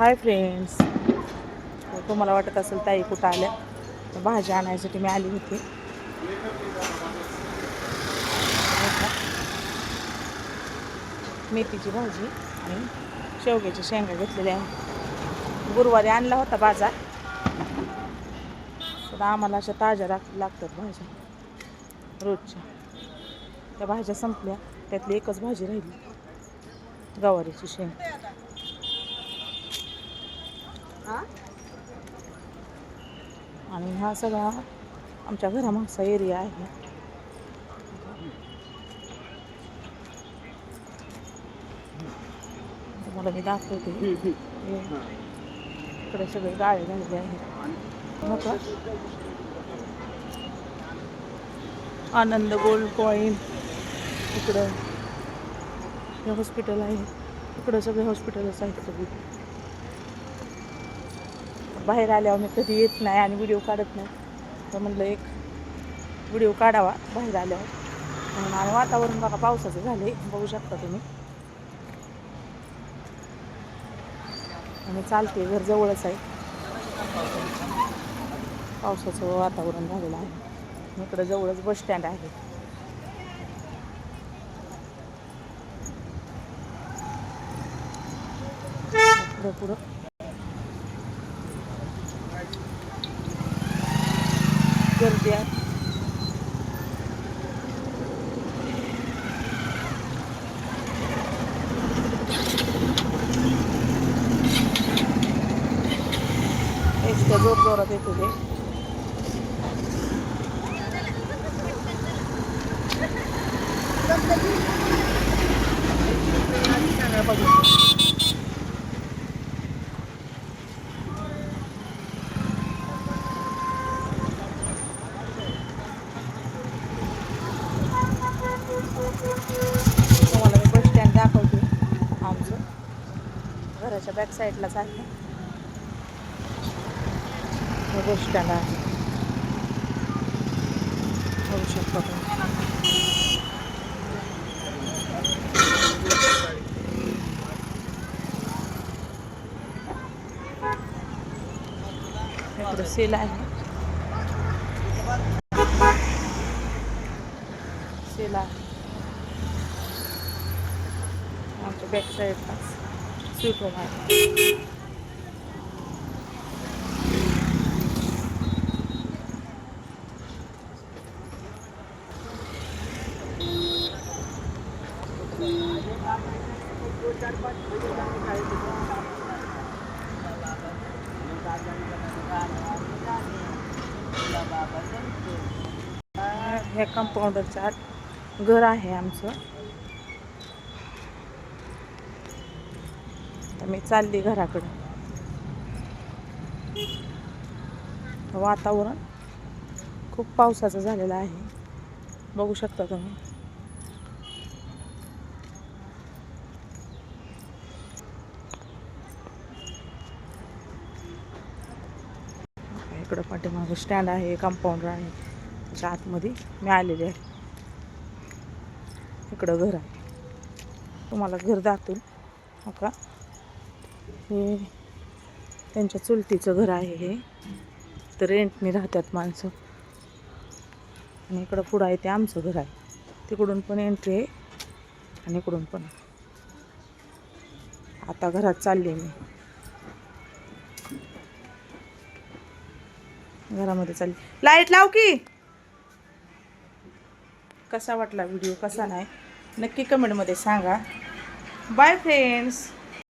Hi friends तुम्हाला वाटत असेल ताई कुठं आल्या? तर भाजी आणायसाठी मी आली होती. मेथीची भाजी आणि शेवग्याच्या शेंगा घेतलेल्या आहे गुरुवारी आणला होता बाजार. तर आम्हाला अशा ताज्या लाग लागतात भाज्या. रोजच्या. त्या भाज्या संपल्या. त्यातली एकच भाजी राहिली. गवारीची शेंग. आणि हा सगळा आमच्या घरामागचा एरिया आहे. तुम्हाला मी दाखवते. इकडे सगळे गाळे झालेले आहेत? आनंद गोल्ड कॉईन इकडं. हे हॉस्पिटल आहे. इकडं सगळे हॉस्पिटलच आहेत सगळी. बाहेर आल्यावर मी कधी येत नाही आणि व्हिडिओ काढत नाही. तर म्हणलं एक व्हिडिओ काढावा बाहेर आल्यावर. म्हणून आणि वातावरण बघा पावसाचं झाले बघू शकता तुम्ही. आणि चालते घर जवळच आहे. पावसाचं वातावरण झालेलं आहे. इकडं जवळच बस स्टँड आहे. पुढं पुढं. गर्दी आहे. जोर जोरात येते ते. तुम्हाला मी बस स्टँड दाखवते. आमचं. घराच्या बॅक साईडलाच आहे. बस स्टँड आहे. बघू शकता तुम्ही. सेल आहे. सेल आहे. आमच्या बॅक साईडला स्वीट होम आहे हे कंपाऊंडरचं आत घर आहे आमचं तर मी चालली घराकडं. वातावरण खूप पावसाचं झालेलं आहे. बघू शकता तुम्ही. इकडं पाठीमागं स्टँड आहे कंपाऊंडर आहे. त्याच्या आतमध्ये मी आलेले आहे. इकडं घर आहे. तुम्हाला घर दाखवून. हो का? हे त्यांच्या चुलतीचं घर आहे हे. तर रेंटने राहतात माणसं. आणि इकडं पुढं आहे ते आमचं घर आहे. तिकडून पण एंट्री आहे आणि इकडून पण. आता घरात चालले मी. घरामध्ये चालली. लाइट लाव की! कसा वाटला व्हिडिओ? कसा नाही? नक्की कमेंटमध्ये सांगा. Bye friends